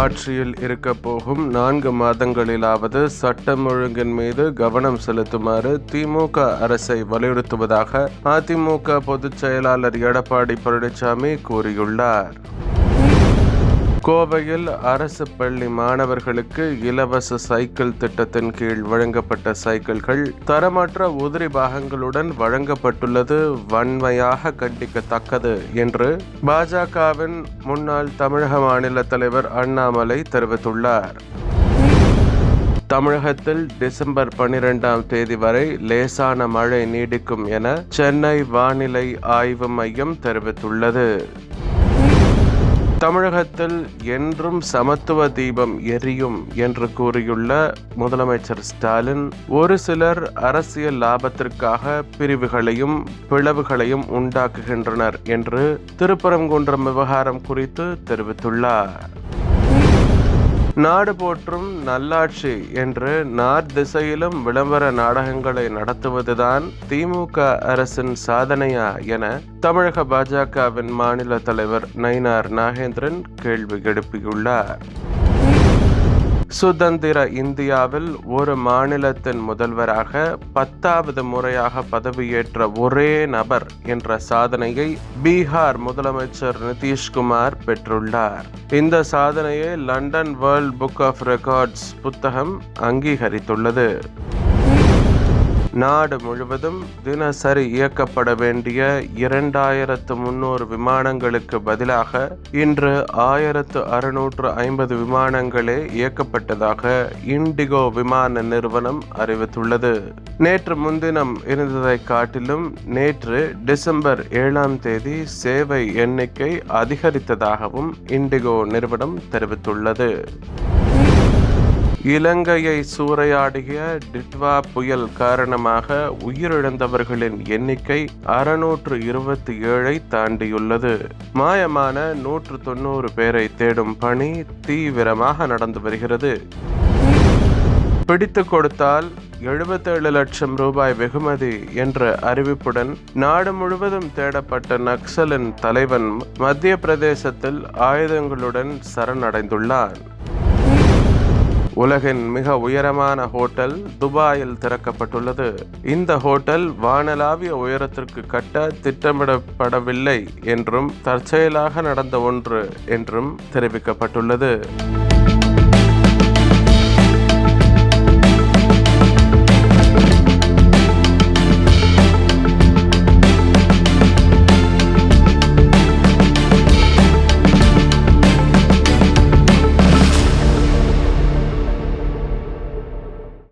ஆட்சியில் இருக்க போகும் நான்கு மாதங்களிலாவது சட்டம் ஒழுங்கின் மீது கவனம் செலுத்துமாறு திமுக அரசை வலியுறுத்துவதாக அதிமுக பொதுச் செயலாளர் எடப்பாடி பழனிசாமி கூறியுள்ளார். கோவையில் அரசு பள்ளி மாணவர்களுக்கு இலவச சைக்கிள் திட்டத்தின் கீழ் வழங்கப்பட்ட சைக்கிள்கள் தரமற்ற உதிரி பாகங்களுடன் வழங்கப்பட்டுள்ளது வன்மையாக கண்டிக்கத்தக்கது என்று பாஜகவின் முன்னாள் தமிழக மாநில தலைவர் அண்ணாமலை தெரிவித்துள்ளார். தமிழகத்தில் டிசம்பர் பனிரெண்டாம் தேதி வரை லேசான மழை நீடிக்கும் என சென்னை வானிலை ஆய்வு மையம் தெரிவித்துள்ளது. தமிழகத்தில் என்றும் சமத்துவ தீபம் எரியும் என்று கூறியுள்ள முதலமைச்சர் ஸ்டாலின் ஒரு சிலர் அரசியல் லாபத்திற்காக பிரிவுகளையும் பிளவுகளையும் உண்டாக்குகின்றனர் என்று திருப்பரங்குன்றம் விவகாரம் குறித்து தெரிவித்துள்ளார். நாடு போற்றும் நல்லாட்சி என்று நார்த் திசையிலும் விளம்பர நாடகங்களை நடத்துவதுதான் திமுக அரசின் சாதனையா என தமிழக பாஜகவின் மாநில தலைவர் நயினார் நாகேந்திரன் கேள்வி எழுப்பியுள்ளார். சுதந்திர இந்தியாவில் ஒரு மாநிலத்தின் முதல்வராக பத்தாவது முறையாக பதவியேற்ற ஒரே நபர் என்ற சாதனையை பீகார் முதலமைச்சர் நிதிஷ்குமார் பெற்றுள்ளார். இந்த சாதனையை London world book of records புத்தகம் அங்கீகரித்துள்ளது. நாடு முழுவதும் தினசரி இயக்கப்பட வேண்டிய இரண்டாயிரத்து முன்னூறு விமானங்களுக்கு பதிலாக இன்று ஆயிரத்து அறுநூற்று ஐம்பது விமானங்களே இயக்கப்பட்டதாக இண்டிகோ விமான நிறுவனம் அறிவித்துள்ளது. நேற்று முன்தினம் இருந்ததை காட்டிலும் நேற்று டிசம்பர் ஏழாம் தேதி சேவை எண்ணிக்கை அதிகரித்ததாகவும் இண்டிகோ நிறுவனம் தெரிவித்துள்ளது. இலங்கையை சூறையாடிய டிட்வா புயல் காரணமாக உயிரிழந்தவர்களின் எண்ணிக்கை அறுநூற்று இருபத்தி ஏழை தாண்டியுள்ளது. மாயமான நூற்று தொண்ணூறு பேரை தேடும் பணி தீவிரமாக நடந்து வருகிறது. பிடித்து கொடுத்தால் எழுபத்தேழு லட்சம் ரூபாய் வெகுமதி என்ற அறிவிப்புடன் நாடு முழுவதும் தேடப்பட்ட நக்சலின் தலைவன் மத்திய பிரதேசத்தில் ஆயுதங்களுடன் சரணடைந்துள்ளான். உலகின் மிக உயரமான ஹோட்டல் துபாயில் திறக்கப்பட்டுள்ளது. இந்த ஹோட்டல் வானலாவிய உயரத்திற்கு கட்ட திட்டமிடப்படவில்லை என்றும் தற்செயலாக நடந்த ஒன்று என்றும் தெரிவிக்கப்பட்டுள்ளது.